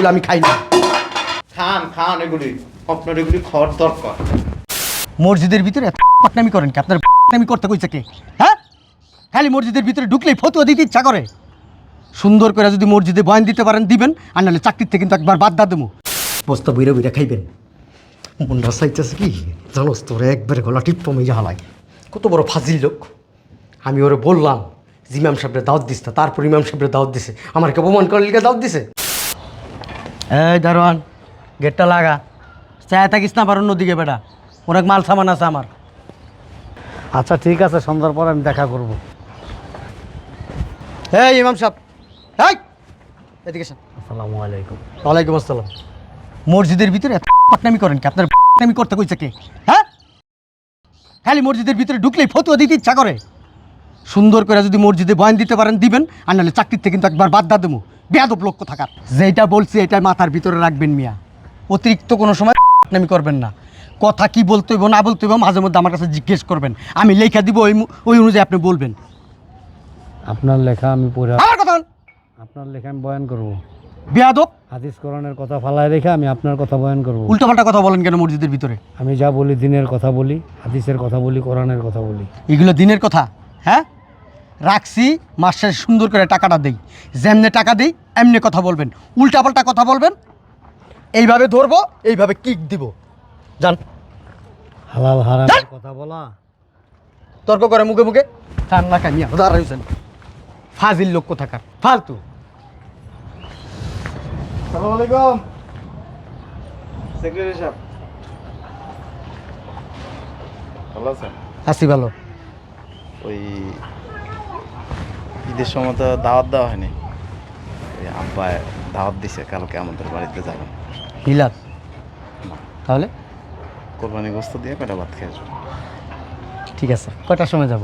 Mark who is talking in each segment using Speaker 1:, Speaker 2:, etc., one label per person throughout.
Speaker 1: এগুলো আমি খাই না।
Speaker 2: খান খান এগুলি। আপনার এগুলি খাওয়ার দরকার।
Speaker 1: মসজিদের ভিতরে এত পাটনামি করেন কি? আপনার পাটনামি করতে কইছে কে? হ্যাঁ? খালি মসজিদের ভিতরে ঢুকলেই ফতুয়া দিতে ইচ্ছা করে। সুন্দর করে যদি মসজিদে বয়ান দিতে পারেন দিবেন আর নাহলে চাকরির থেকে কিন্তু একবার বাদ দা দেবো। বস্তা বইরা বইরা খাইবেন। মনটা চাইতেছে কি? জানোস তোরে একবারে গলা টিপ কমে হালাই কত বড় ফাজিল লোক। আমি ওরে বললাম যে ইমাম সাহেবের দাওয়াত দিস না তারপর ইমাম সাহেবের দাওয়াত দিছে। আমার কে অপমান করার লিগে দাওয়াত দিছে? এই দারোয়ান গেটটা লাগা। চায় থাকিস না আবার অন্যদিকে বেটা। অনেক মাল সামান আছে আমার।
Speaker 3: আচ্ছা ঠিক আছে সন্ধ্যার পর আমি দেখা করব।
Speaker 1: এই ইমাম সাহেব এই এদিকে
Speaker 3: আসসালামু আলাইকুম।
Speaker 1: ওয়ালাইকুম আসসালাম। মসজিদের ভিতরে এত পাটনামি করেন কি? আপনার পাটনামি করতে কইছে কে? হ্যাঁ? খালি মসজিদের ভিতরে ঢুকলেই ফতুয়া দিতে ইচ্ছা করে। সুন্দর করে যদি মসজিদে বয়ান দিতে পারেন দিবেন আর নাহলে চাকরির থেকে কিন্তু একবার বাদ দা দেবো। বেয়াদব লক্ষ্য থাকার যেটা বলছি এটা মাথার ভিতরে রাখবেন মিয়া। অতিরিক্ত কোনো সময় পাটনামি করবেন না। কথা কি বলতে হইব না বলতে হইব মাঝে মধ্যে আমার কাছে জিজ্ঞেস করবেন। আমি লেখা দিব ওই ওই অনুযায়ী আপনি বলবেন।
Speaker 3: আপনার লেখা আমি পড়া
Speaker 1: আমার কথা বল।
Speaker 3: আপনার লেখা আমি বয়ান করব।
Speaker 1: বেয়াদব?
Speaker 3: হাদিস কোরআনের কথা ফালায় রেখে আমি আপনার কথা বয়ান করব।
Speaker 1: উল্টাপাল্টা কথা বলেন কেন মসজিদের ভিতরে?
Speaker 3: আমি যা বলি দিনের কথা বলি হাদিসের কথা বলি কোরআনের কথা বলি।
Speaker 1: এগুলো দিনের কথা হ্যাঁ? রাখছি মাসে সুন্দর করে টাকাটা দেই। যেমনে টাকা দিই এমনি কথা বলবেন। উল্টাপাল্টা কথা বলবেন এইভাবে ধরবো এইভাবে কিক দিব। জান
Speaker 3: হালাল হারামের কথা বলা।
Speaker 1: তর্ক করে মুখে মুখে। ঠান্ডা কামিয়া ফাজিল লোক থাকার ফালতু।
Speaker 2: সালাম আলাইকুম। সেক্রেটারি সাহেব। ভালো আছেন?
Speaker 1: আসি ভালো।
Speaker 2: ওই ঈদের সময় তো দাওয়াত দেওয়া হয়নি। ওই আব্বা দাওয়াত দিছে কালকে আমাদের বাড়িতে যাবেন
Speaker 1: হিলাত তাহলে?
Speaker 2: কোরবানি গোস্ত দিয়ে কয়টা ভাত খেয়ে আসব।
Speaker 1: ঠিক আছে কয়টার সময় যাব?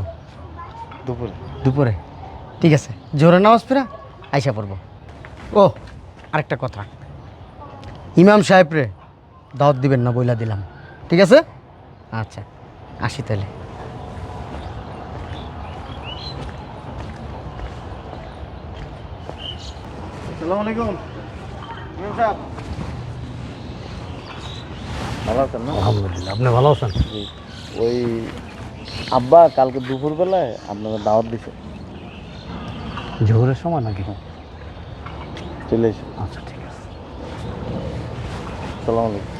Speaker 2: দুপুরে।
Speaker 1: দুপুরে? ঠিক আছে জোরে নামাজ ফেরা আইসা পড়ব। ও আরেকটা কথা। ইমাম সাহেব রে দাওয়াত দিবেন না বইলা দিলাম। ঠিক আছে? আচ্ছা আসি তাহলে।
Speaker 2: সালাম আলাইকুম। সাহেব ভালো আছেন না?
Speaker 3: আলহামদুলিল্লাহ আপনি ভালো আছেন।
Speaker 2: ওই আব্বা কালকে দুপুরবেলায় আপনাকে দাওয়াত দিছে।
Speaker 3: জোহরের সময় নাকি?
Speaker 2: চলে এসে।
Speaker 3: আচ্ছা ঠিক আছে।
Speaker 2: সালাম আলাইকুম।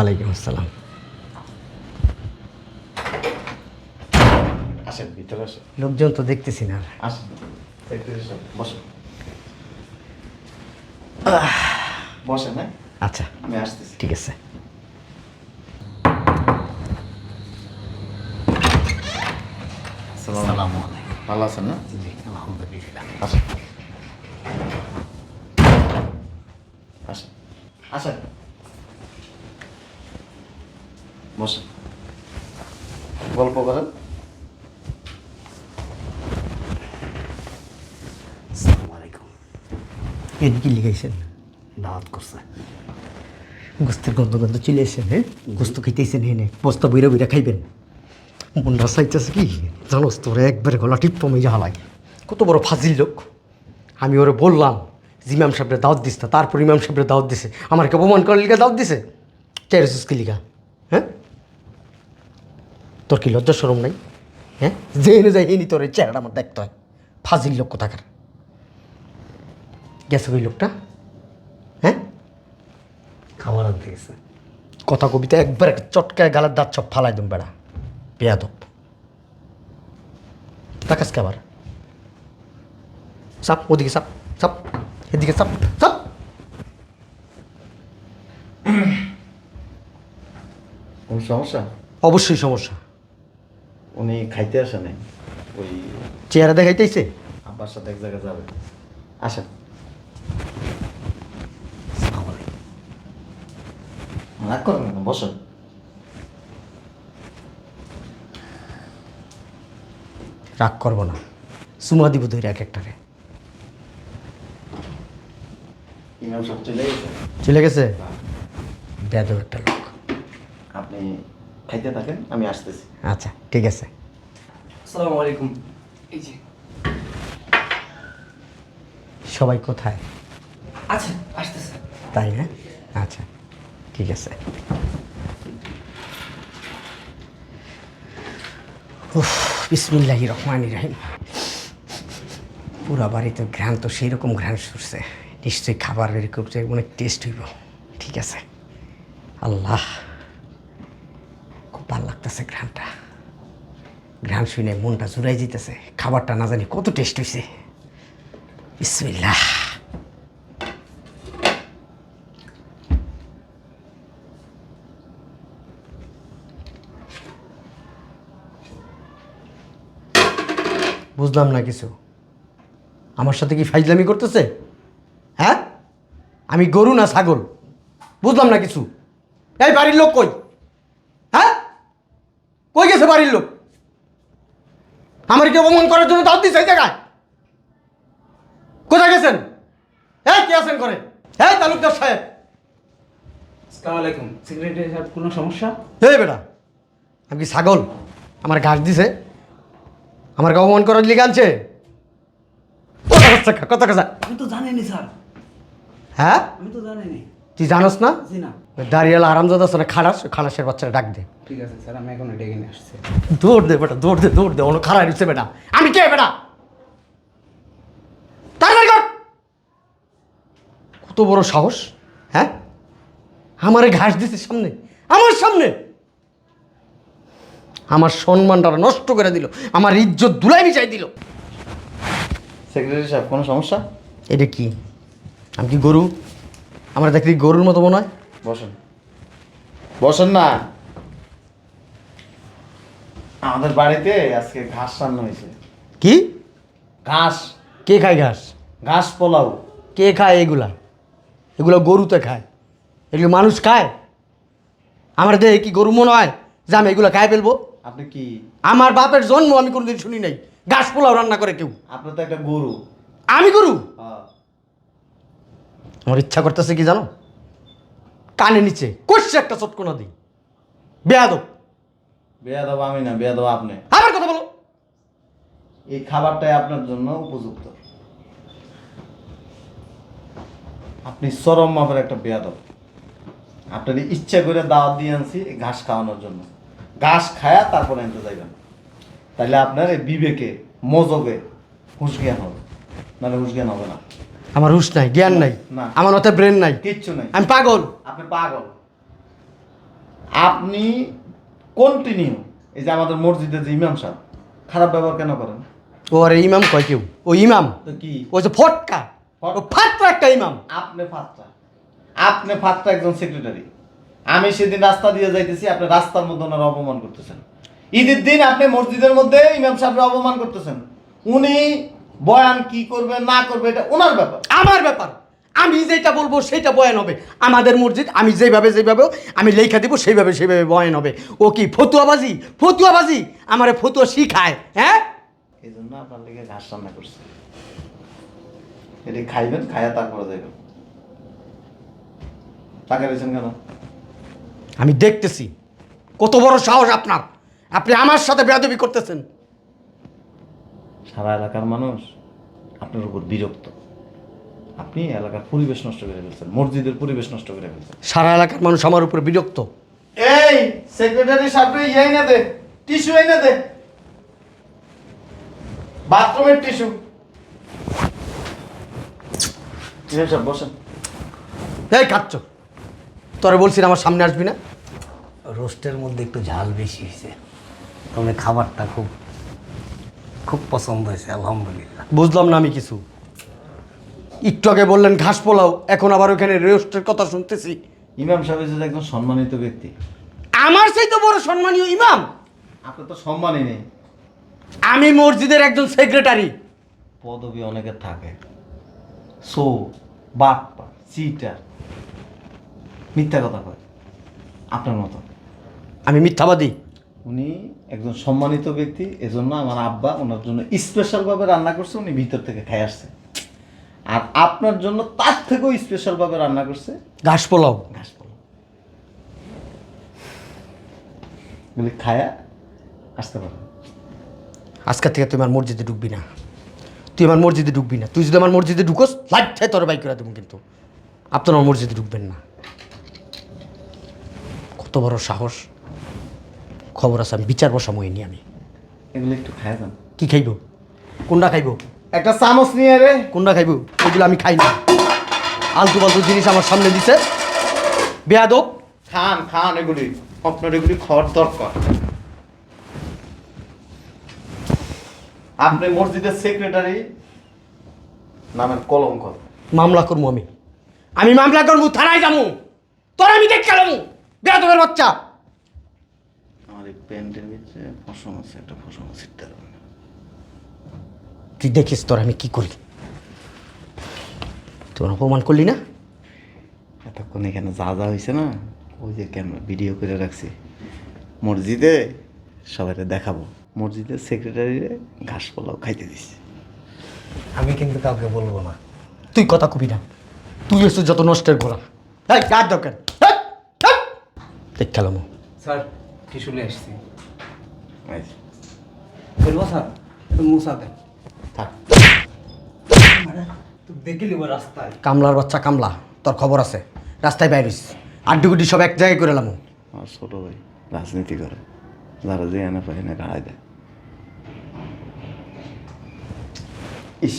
Speaker 1: ওয়ালাইকুম আসসালাম।
Speaker 2: আসেন ভিতরে আসেন।
Speaker 1: লোকজন তো দেখতেছি না।
Speaker 2: আসেন বসেন। বসেন হ্যাঁ?
Speaker 1: আচ্ছা
Speaker 2: আমি আসতেছি।
Speaker 1: ঠিক আছে।
Speaker 2: সালাম আলাইকুম। ভালো আছেন না
Speaker 3: আলহামদুলিল্লাহ।
Speaker 2: আসেন। আসেন। আসেন। বসেন গল্প করেন।
Speaker 1: এদিকে লিখাইছেন?
Speaker 3: দাওয়াত করছে।
Speaker 1: গোস্তের গন্ধ গন্ধ চলে হ্যাঁ? গোস্ত খাইতেছেন হেনে বস্তা বইরা বইরা খাইবেন। মনটা চাইতেছে কি? জানোস তোরে একবারে গলা টিপ কমে হালাই কত বড় ফাজিল লোক। আমি ওরে বললাম যে ইমাম সাহেবের দাওয়াত দিস না তারপর ইমাম সাহেবের দাওয়াত দিছে। আমার কে অপমান করার লিগা দাওয়াত দিছে? চেয়ারেছিস কি লিগা। হ্যাঁ তোর কি লজ্জা সরম নাই? হ্যাঁ? যে এনে যায় এনি তোর এই চেহারাটা আমার দেখতে হয়। ফাজিল লোক কোথাকার? গেছে ওই লোকটা? হ্যাঁ?
Speaker 3: খাবার আনতে গেছে।
Speaker 1: কথা কবিতা একবার একটা চটকায় গালার দাঁত সব ফালাই দিম বেড়া। বেয়াদব। তাকাস আবার? সাপ ওদিকে সাপ সাপ এদিকে সাপ সাপ।
Speaker 2: সমস্যা?
Speaker 1: অবশ্যই সমস্যা।
Speaker 2: উনি খাইতে আসে নাই। ওই
Speaker 1: চেহারা দেখাইতেছে?
Speaker 2: আব্বার সাথে এক জায়গায় যাবে। আসেন। না বসেন।
Speaker 1: রাগ করব না। সুমা দিব ধরে এক একটারে।
Speaker 2: সব চলে গেছে?
Speaker 1: চলে গেছে? বেয়াদব একটা লোক।
Speaker 2: আপনি খাইতে থাকেন আমি আসতেছি।
Speaker 1: আচ্ছা ঠিক আছে।
Speaker 4: আসসালামু আলাইকুম। এই যে।
Speaker 1: সবাই কোথায়?
Speaker 4: আচ্ছা আসতেছে।
Speaker 1: তাই না? আচ্ছা ঠিক আছে। উফ বিসমিল্লাহি রহমান রাহিম। পুরা বাড়িতে ঘ্রাণ তো সেই রকম ঘ্রাণ সরছে নিশ্চয়ই খাবারের করছে অনেক টেস্ট হইব। ঠিক আছে। আল্লাহ। ভালো লাগতেছে ঘ্রাণটা। ঘ্রাণ শুনে মনটা জুড়াই যেতেছে খাবারটা না জানি কত টেস্ট হয়েছে বুঝলাম না কিছু। আমার সাথে কি ফাইজলামি করতেছে? হ্যাঁ? আমি গরু না ছাগল? বুঝলাম না কিছু। এই বাড়ির লোক কই? হ্যাঁ? গেছে বাড়ির লোক। আমার কি অপমান করার জন্য দাও দিছে এই জায়গায়? কোথায় গেছেন? হ্যাঁ কে আছেন করে হ্যাঁ তালুকদার সাহেব।
Speaker 4: আলাইকুম। সেক্রেটারি সাহেব কোনো সমস্যা?
Speaker 1: হে বেটা আমি কি ছাগল? আমার ঘাস দিছে। আমার অপমান করার লিগে আনছে? কত কথা কত কথা
Speaker 4: আমি তো জানিনি স্যার।
Speaker 1: হ্যাঁ?
Speaker 4: আমি তো জানিনি।
Speaker 1: তুই জানোস না?
Speaker 4: জি না।
Speaker 1: দাঁড়িয়ালা আরামজাদা আছে খালাস খালাসের বাচ্চারা ডাক দে।
Speaker 4: ঠিক আছে স্যার আমি এখন ডেকে নিয়ে আসছি।
Speaker 1: দৌড় দে বেটা দৌড় দে দৌড় দে অন্য খারাপ দিচ্ছে বেটা। আমি কে বেটা? তাড়াতাড়ি কর! কত বড় সাহস হ্যাঁ? আমারে ঘাস দিছে সামনে আমার সামনে! আমার সম্মানটা নষ্ট করে দিল আমার ইজ্জত দুলাই বিচাই দিল।
Speaker 2: সেক্রেটারি সাহেব কোনো সমস্যা?
Speaker 1: এটা কি? আমি কি গরু? আমার দেখলি গরুর মতো মনে হয়?
Speaker 2: বসেন। বসেন না। আমাদের বাড়িতে আজকে ঘাস রান্না হয়েছে।
Speaker 1: কি?
Speaker 2: ঘাস।
Speaker 1: কে খায় ঘাস?
Speaker 2: ঘাস পোলাও।
Speaker 1: কে খায় এগুলা? এগুলো গরুতে খায়। এগুলো মানুষ খায়। আমার দেহে কি গরু মনে হয় যে আমি এগুলো খাই ফেলব?
Speaker 2: আপনি কি?
Speaker 1: আমার বাপের জন্ম আমি কোনোদিন শুনি নাই। ঘাস পোলাও রান্না করে কেউ?
Speaker 2: আপনার তো একটা গরু।
Speaker 1: আমি গরু?
Speaker 2: হ্যাঁ।
Speaker 1: আমার ইচ্ছা করতেছে কি জানো? কানে নিচে। কষছে একটা চটকোনা দিই। বেয়াদব।
Speaker 2: বেয়াদব আমি না বেয়াদব আপনি।
Speaker 1: আবার কথা বলো।
Speaker 2: এই খাবারটাই আপনার জন্য উপযুক্ত। আপনি চরম মাপের একটা বেয়াদব। আপনার ইচ্ছা করে দাওয়াত দিয়ে আনছি এই ঘাস খাওয়ানোর জন্য। ঘাস খায়া তারপরে আনতে যাইবেন। তাহলে আপনার এই বিবেকে মজবে হুঁশ জ্ঞান হবে। নাহলে হুঁশ জ্ঞান হবে না।
Speaker 1: আমার হুশ নাই জ্ঞান নাই
Speaker 2: না।
Speaker 1: আমার মাথায় ব্রেন নাই।
Speaker 2: কিচ্ছু নাই।
Speaker 1: আমি পাগল।
Speaker 2: আপনি পাগল। আপনি কন্টিনিউ এই যে আমাদের মসজিদের যে ইমাম সাহেব খারাপ ব্যবহার কেন করেন?
Speaker 1: ও আরে ইমাম কয় কেউ? ও ইমাম?
Speaker 2: তো কি?
Speaker 1: ও যে ফটকা।
Speaker 2: ফট-
Speaker 1: ও ফাটকা একটা ইমাম।
Speaker 2: আপনি ফাত্রা আপনি ফাত্রা একজন সেক্রেটারি আমি সেদিন রাস্তা দিয়ে যাইতেছি আপনি রাস্তার মধ্যে ওনার অপমান করতেছেন। ঈদের দিন আপনি মসজিদের মধ্যে ইমাম সাহেবের অপমান করতেছেন। উনি বয়ান কি করবে না করবে এটা ওনার ব্যাপার।
Speaker 1: আমার ব্যাপার। আমি যেটা বলব সেটা বয়ান হবে। আমাদের মসজিদ আমি যেভাবে যেভাবে আমি লেখা দিব সেইভাবে সেইভাবে বয়ান হবে। ও কি ফতুয়াবাজি? ফতুয়াবাজি? আমারে ফতুয়া শিখায় হ্যাঁ?
Speaker 2: এই জন্য আপনার লেগে ঘাস রান্না করছে। এটি খাইবেন খাইয়া তারপরে যাইবেন। টাকা দিয়েছেন কেন?
Speaker 1: আমি দেখতেছি। কত বড় সাহস আপনার। আপনি আমার সাথে বেয়াদবি করতেছেন।
Speaker 2: সারা এলাকার মানুষ আপনার উপর বিরক্ত। আপনি এলাকার পরিবেশ নষ্ট করে ফেলছেন মসজিদের পরিবেশ নষ্ট করে ফেলছেন।
Speaker 1: সারা এলাকার মানুষ আমার উপর বিরক্ত।
Speaker 2: এই সেক্রেটারি সাহেব ইয়াই না দে টিস্যু এনে দে। বাথরুমের টিস্যু সব বসেন।
Speaker 1: এই খাচ্ছ তোরে বলছি না আমার সামনে আসবি না?
Speaker 5: রোস্টের মধ্যে একটু ঝাল বেশি হয়েছে। তবে খাবারটা খুব খুব পছন্দ হয়েছে আলহামদুলিল্লাহ।
Speaker 1: বুঝলাম না আমি কিছু। একটু আগে বললেন ঘাস পোলাও এখন আবার ওখানে রেস্টের কথা শুনতেছি।
Speaker 2: ইমাম সাহেব যে একজন সম্মানিত ব্যক্তি।
Speaker 1: আমার সেই তো বড় সম্মানীয় ইমাম?
Speaker 2: আপনার তো সম্মানই নেই।
Speaker 1: আমি মসজিদের একজন সেক্রেটারি
Speaker 2: পদবি অনেকের থাকে। সো বাপ্পা চিটার মিথ্যা কথা কয়। আপনার মতো।
Speaker 1: আমি মিথ্যাবাদী।
Speaker 2: উনি একজন সম্মানিত ব্যক্তি এজন্য আমার আব্বা ওনার জন্য স্পেশালভাবে রান্না করছে উনি ভিতর থেকে খাই আসছে। আর আপনার জন্য তার থেকেও স্পেশালভাবে রান্না করছে
Speaker 1: ঘাস পোলাও।
Speaker 2: ঘাস পোলাও। খায়া আসতে পারেন
Speaker 1: আজকের থেকে তুই আমার মসজিদে ঢুকবি না। তুই আমার মসজিদে ঢুকবি না। তুই যদি আমার মসজিদে ঢুকোস লাইট থাকে তোর বাইক করে দেবো কিন্তু। আপনার আমার মসজিদে ঢুকবেন না। কত বড় সাহস। খবর আছে আমি বিচার বসামো এই নিয়ে আমি।
Speaker 2: এগুলো একটু খায়া যান
Speaker 1: কি খাইব? কোনটা খাইব?
Speaker 2: একটা চামচ নিয়ে রে।
Speaker 1: কোনটা খাইব? ওইগুলো আমি খাই না। আলতু ফালতু জিনিস আমার সামনে দিছে। বেয়াদব।
Speaker 2: খান খান এগুলি। আপনার এগুলি খাওয়ার দরকার। আপনি মসজিদের সেক্রেটারি নামের কলঙ্ক।
Speaker 1: মামলা করব আমি। আমি মামলা করব থানায় যাব। তোর আমি দেখ খেলামু বেয়াদবের বাচ্চা।
Speaker 2: আমার এই প্যান্টের ভিতরে ফসম আছে একটা ফসম হবে।
Speaker 1: তুই দেখিস তোর আমি কি করি। তোর অপমান করলি না?
Speaker 2: এতক্ষণ এখানে যা যা হয়েছে না ওই যে ক্যামেরা ভিডিও করে রাখছি। মসজিদে সবাই দেখাবো। মসজিদের সেক্রেটারিরে ঘাস পোলাও খাইতে দিছি
Speaker 5: আমি কিন্তু কাউকে বলব না।
Speaker 1: তুই কথা কবি না। তুই এসে যত নষ্টের ঘোরা এই কার দরকার। দেখ খেলামু
Speaker 4: স্যার আসছি? বলব স্যার একটু মুসা দেন
Speaker 2: থাক।
Speaker 4: তো রাস্তায়?
Speaker 1: কামলার বাচ্চা কামলা তোর খবর আছে। রাস্তায় বাইরিস আড্ডি গুড্ডি সব এক জায়গায় করে এলাম
Speaker 2: আমার ছোট ভাই রাজনীতি করে। যারা যে এনে পায় এনে গাড়াই দেয়। ইস।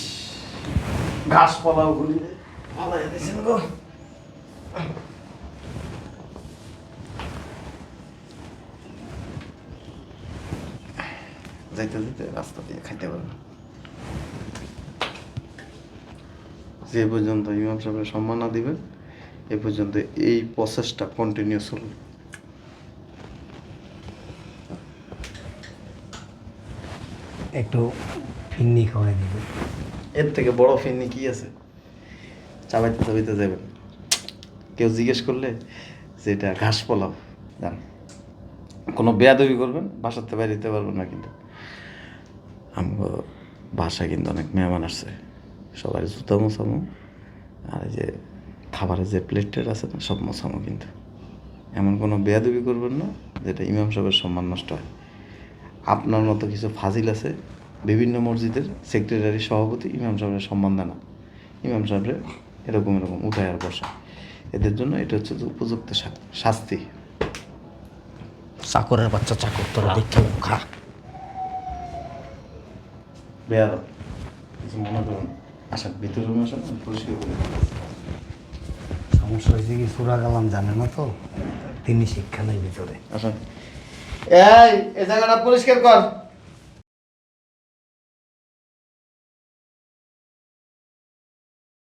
Speaker 2: ঘাস পালাও গুলি পালাই দিয়েছেন গো। যাইতে যাইতে রাস্তা দিয়ে খাইতে পারবে যে পর্যন্ত ইমাম সাহেবের সম্মান না দিবেন এ পর্যন্ত এই প্রসেসটা কন্টিনিউ চলবে
Speaker 5: একটু ফিন্নি খাওয়াই দিবে
Speaker 2: এর থেকে বড় ফিরনি কি আছে চাবাইতে চাবাইতে যাবেন কেউ জিজ্ঞেস করলে যে এটা ঘাস পোলাও জান কোনো বেয়াদবি করবেন বাসাতে বাইরে দিতে পারবেন না কিন্তু আমগো বাসায় কিন্তু অনেক মেহমান আসছে। সবাই জুতা মোছামো, আর এই যে খাবারের যে প্লেটের আছে না, সব মোছামো কিন্তু। এমন কোনো বেয়াদবি করবেন না, যেটা ইমাম সাহেবের সম্মান নষ্ট হয়। আপনার মতো কিছু ফাজিল আছে, বিভিন্ন মসজিদের সেক্রেটারি সভাপতি, ইমাম সাহেবের সম্মান দেয় না। ইমাম সাহেবের এরকম এরকম উঠায় আর বসা এদের জন্য এটা হচ্ছে উপযুক্ত শাস্তি।
Speaker 1: চাকরের বাচ্চা চাকর, তোরা দেখ খেলাম খা।
Speaker 2: বেয়ার কিছু মনে করুন আসেন ভিতরে রুমে আসেন আমি পরিষ্কার করে দিই।
Speaker 5: সমস্যা হয়েছে কি? সুরা কালাম জানে না তো? তিনি শিক্ষা নেই ভিতরে।
Speaker 2: আসেন এই এই জায়গাটা পরিষ্কার কর।